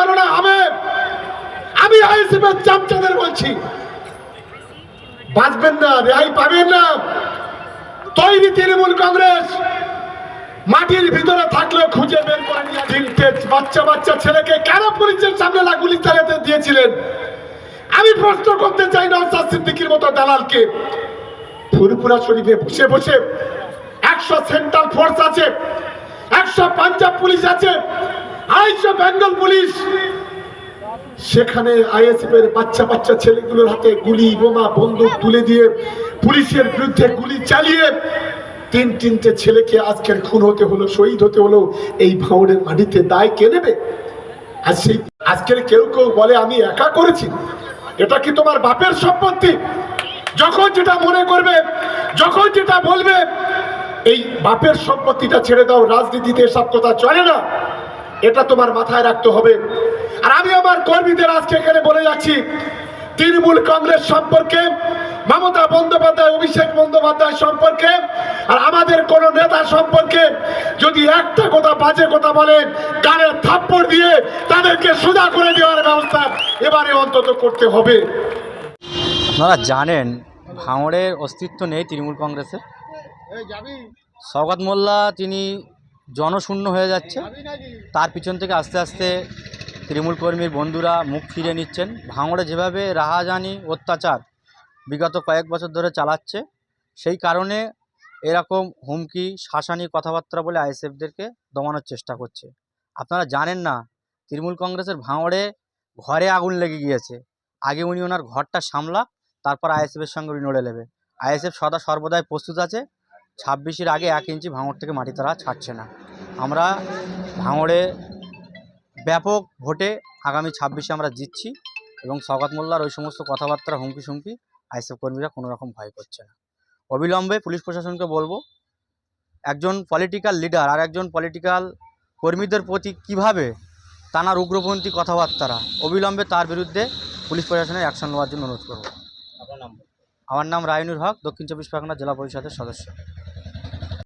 করো না হবে আমি আইসিএফের চামচাদের বলছি। বাঁচবেন না, রেহাই পাবেন না। তৈরি তৃণমূল কংগ্রেস, মাটির ভিতরে থাকলেও খুঁজে বের করে নিয়ে বাচ্চা বাচ্চা ছেলেকে কেন পুলিশের সামনে না গুলি চালাতে দিয়েছিলেন? আমি প্রশ্ন করতে চাই না সিদ্দিকির মতো দালালকে। ফুরপুরা শরীফে বসে বসে একশো সেন্ট্রাল ফোর্স আছে, একশো পাঞ্জাব পুলিশ আছে আড়াইশো বেঙ্গল পুলিশ। সেখানে আইএসএফ এর বাচ্চা বাচ্চা ছেলেগুলোর হাতে গুলি, বোমা, বন্দুক তুলে দিয়ে পুলিশের বিরুদ্ধে গুলি চালিয়ে তিন তিনটে ছেলেকে আজকের খুন হতে হলো, শহীদ হতে হলো, এই ভাঙড়ের মাটিতে দায় কে নেবে? আর সেই আজকের কেউ কেউ বলে, আমি একা করেছি। এটা কি তোমার বাপের সম্পত্তি? যখন যেটা মনে করবে, যখন যেটা বলবে, এই বাপের সম্পত্তিটা ছেড়ে দাও, রাজনীতিতে সব কথা চলে না। এটা তোমার মাথায় রাখতে হবে। আর আমি আমার কর্মীদের আজকে এখানে বলে যাচ্ছি তৃণমূল কংগ্রেস সম্পর্কে মমতা বন্দ্যোপাধ্যায় অভিষেক বন্দ্যোপাধ্যায় সম্পর্কে আর আমাদের কোন নেতা সম্পর্কে যদি একটা কথা বাজে কথা বলেন গানে থাপ্পড় দিয়ে তাদেরকে সুদা করে দেওয়ার ব্যবস্থা এবারে অন্তত করতে হবে। আপনারা জানেন ভাঙড়ের অস্তিত্ব নেই তৃণমূল কংগ্রেসের সৌগত মোল্লা তিনি জনশূন্য হয়ে যাচ্ছে। তার পিছন থেকে আস্তে আস্তে তৃণমূল কর্মীর বন্ধুরা মুখ ফিরে নিচ্ছেন। ভাঙড়ে যেভাবে রাহাজানি অত্যাচার বিগত কয়েক বছর ধরে চালাচ্ছে, সেই কারণে এরকম হুমকি, শাসানি কথাবার্তা বলে আইএসএফদেরকে দমানোর চেষ্টা করছে। আপনারা জানেন না, তৃণমূল কংগ্রেসের ভাঙড়ে ঘরে আগুন লেগে গিয়েছে। আগে উনি ওনার ঘরটা সামলা তারপর আইএসএফের সঙ্গে উনি নড়ে নেবে। আইএসএফ সদা সর্বদাই প্রস্তুত আছে। ছাব্বিশের আগে এক ইঞ্চি ভাঙড় থেকে মাটি তারা ছাড়ছে না। আমরা ভাঙড়ে ব্যাপক ভোটে আগামী ছাব্বিশে আমরা জিতছি এবং সৌগত মোল্লার ওই সমস্ত কথাবার্তা হুমকি সুমকি আইসএফ কর্মীরা কোনো রকম ভয় করছে না। অবিলম্বে পুলিশ প্রশাসনকে বলব একজন পলিটিক্যাল লিডার আর একজন পলিটিক্যাল কর্মীদের প্রতি কীভাবে তানার উগ্রপন্থী কথাবার্তারা অবিলম্বে তার বিরুদ্ধে পুলিশ প্রশাসনের অ্যাকশন নেওয়ার জন্য অনুরোধ করব। আমার নাম রায়নুর হক দক্ষিণ চব্বিশ পরগনা জেলা পরিষদের সদস্য।